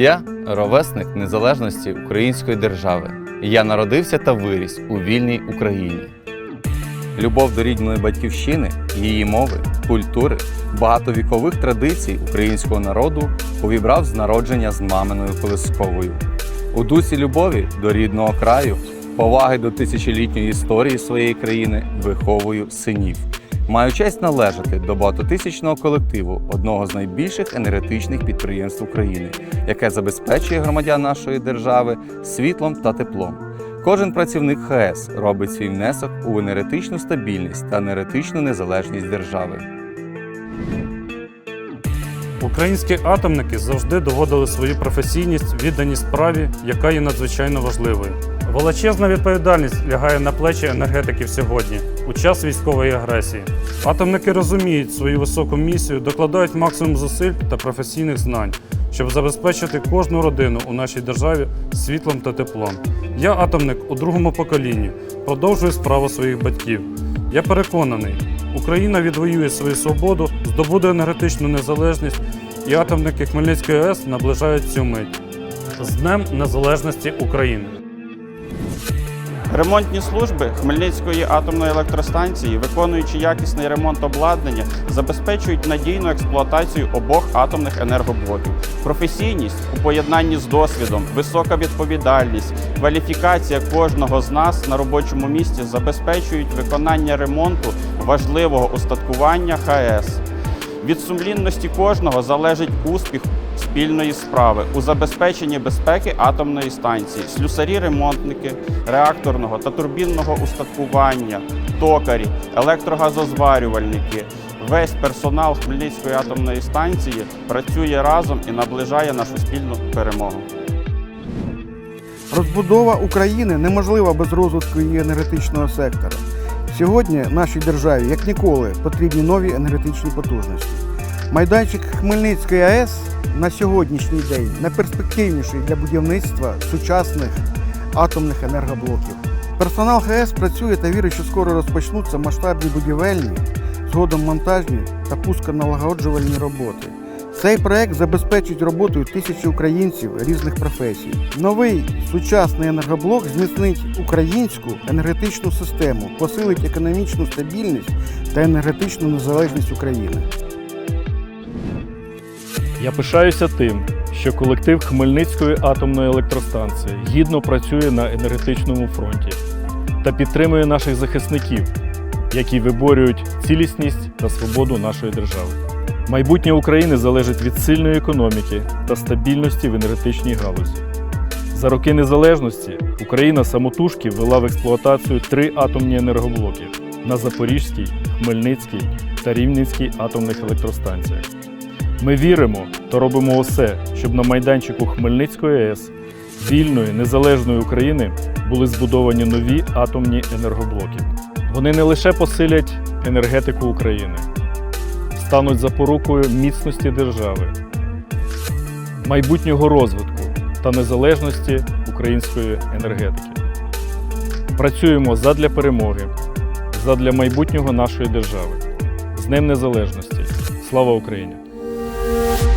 Я ровесник незалежності Української держави. Я народився та виріс у вільній Україні. Любов до рідної батьківщини, її мови, культури, багатовікових традицій українського народу увібрав з народження з маминою колисковою. У дусі любові до рідного краю, поваги до тисячолітньої історії своєї країни виховую синів. Маю честь належати до багатотисячного колективу одного з найбільших енергетичних підприємств України, яке забезпечує громадян нашої держави світлом та теплом. Кожен працівник ХС робить свій внесок у енергетичну стабільність та енергетичну незалежність держави. Українські атомники завжди доводили свою професійність відданість справі, яка є надзвичайно важливою. Величезна відповідальність лягає на плечі енергетиків сьогодні, у час військової агресії. Атомники розуміють свою високу місію, докладають максимум зусиль та професійних знань, щоб забезпечити кожну родину у нашій державі світлом та теплом. Я атомник у другому поколінні, продовжую справу своїх батьків. Я переконаний, Україна відвоює свою свободу, здобуде енергетичну незалежність, і атомники Хмельницької АЕС наближають цю мить. З Днем Незалежності України! Ремонтні служби Хмельницької атомної електростанції, виконуючи якісний ремонт обладнання, забезпечують надійну експлуатацію обох атомних енергоблоків. Професійність у поєднанні з досвідом, висока відповідальність, кваліфікація кожного з нас на робочому місці забезпечують виконання ремонту важливого устаткування ХАЕС. Від сумлінності кожного залежить успіх спільної справи у забезпеченні безпеки атомної станції, слюсарі-ремонтники реакторного та турбінного устаткування, токарі, електрогазозварювальники. Весь персонал Хмельницької атомної станції працює разом і наближає нашу спільну перемогу. Розбудова України неможлива без розвитку її енергетичного сектора. Сьогодні нашій державі, як ніколи, потрібні нові енергетичні потужності. Майданчик Хмельницької АЕС на сьогоднішній день найперспективніший для будівництва сучасних атомних енергоблоків. Персонал ХАЕС працює та вірить, що скоро розпочнуться масштабні будівельні, згодом монтажні та пусконалагоджувальні роботи. Цей проект забезпечить роботою тисячі українців різних професій. Новий сучасний енергоблок зміцнить українську енергетичну систему, посилить економічну стабільність та енергетичну незалежність України. Я пишаюся тим, що колектив Хмельницької атомної електростанції гідно працює на енергетичному фронті та підтримує наших захисників, які виборюють цілісність та свободу нашої держави. Майбутнє України залежить від сильної економіки та стабільності в енергетичній галузі. За роки незалежності Україна самотужки ввела в експлуатацію три атомні енергоблоки на Запорізькій, Хмельницькій та Рівненській атомних електростанціях. Ми віримо та робимо усе, щоб на майданчику Хмельницької АЕС вільної незалежної України були збудовані нові атомні енергоблоки. Вони не лише посилять енергетику України, стануть запорукою міцності держави, майбутнього розвитку та незалежності української енергетики. Працюємо задля перемоги, задля майбутнього нашої держави. З Днем Незалежності. Слава Україні! Thank you.